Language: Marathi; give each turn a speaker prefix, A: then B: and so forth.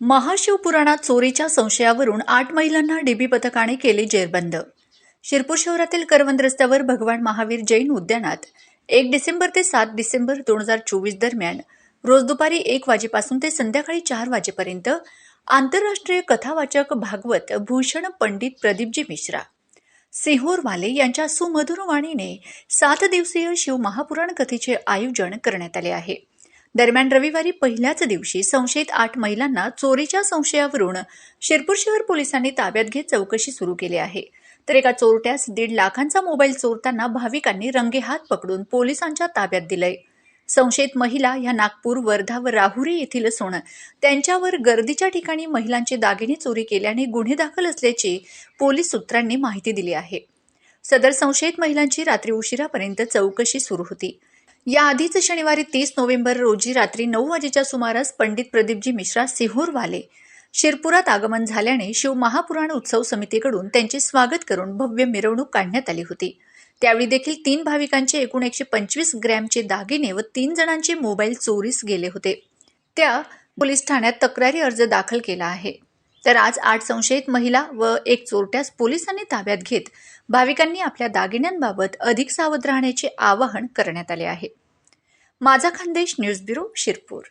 A: महाशिवपुराणात चोरीच्या संशयावरून आठ महिलांना डीबी पथकाने केले जेरबंद. शिरपूर शहरातील करवंद रस्त्यावर भगवान महावीर जैन उद्यानात एक डिसेंबर ते सात डिसेंबर दोन हजार चोवीस दरम्यान रोज दुपारी एक वाजेपासून ते संध्याकाळी चार वाजेपर्यंत आंतरराष्ट्रीय कथावाचक भागवत भूषण पंडित प्रदीपजी मिश्रा सिंहोरवाले यांच्या सुमधुर वाणीने सात दिवसीय शिव महापुराण कथेचे आयोजन करण्यात आले आहे. दरम्यान रविवारी पहिल्याच दिवशी संशयित आठ महिलांना चोरीच्या संशयावरून शिरपूर शहर पोलिसांनी ताब्यात घेत चौकशी सुरू केली आहे. तर एका चोरट्यास दीड लाखांचा मोबाईल चोरताना भाविकांनी रंगेहात पकडून पोलिसांच्या ताब्यात दिलंय. संशयित महिला ह्या नागपूर वर्धा व राहुरी येथील असून त्यांच्यावर गर्दीच्या ठिकाणी महिलांचे दागिने चोरी केल्याने गुन्हे दाखल असल्याची पोलीस सूत्रांनी माहिती दिली आहे. सदर संशयित महिलांची रात्री उशिरापर्यंत चौकशी सुरू होती. याआधीच शनिवारी तीस नोव्हेंबर रोजी रात्री नऊ वाजेच्या सुमारास पंडित प्रदीपजी मिश्रा सिहोरवाले शिरपुरात आगमन झाल्याने शिव महापुराण उत्सव समितीकडून त्यांचे स्वागत करून भव्य मिरवणूक काढण्यात आली होती. त्यावेळी देखील तीन भाविकांचे एकूण एकशे पंचवीस ग्रॅमचे दागिने व तीन जणांचे मोबाईल चोरीस गेले होते. त्या पोलीस ठाण्यात तक्रारी अर्ज दाखल केला आहे. तर आज आठ संशयित महिला व एक चोरट्यास पोलिसांनी ताब्यात घेत. भाविकांनी आपल्या दागिन्यांबाबत अधिक सावध राहण्याचे आवाहन करण्यात आले आहे. माझा खानदेश न्यूज ब्युरो शिरपूर.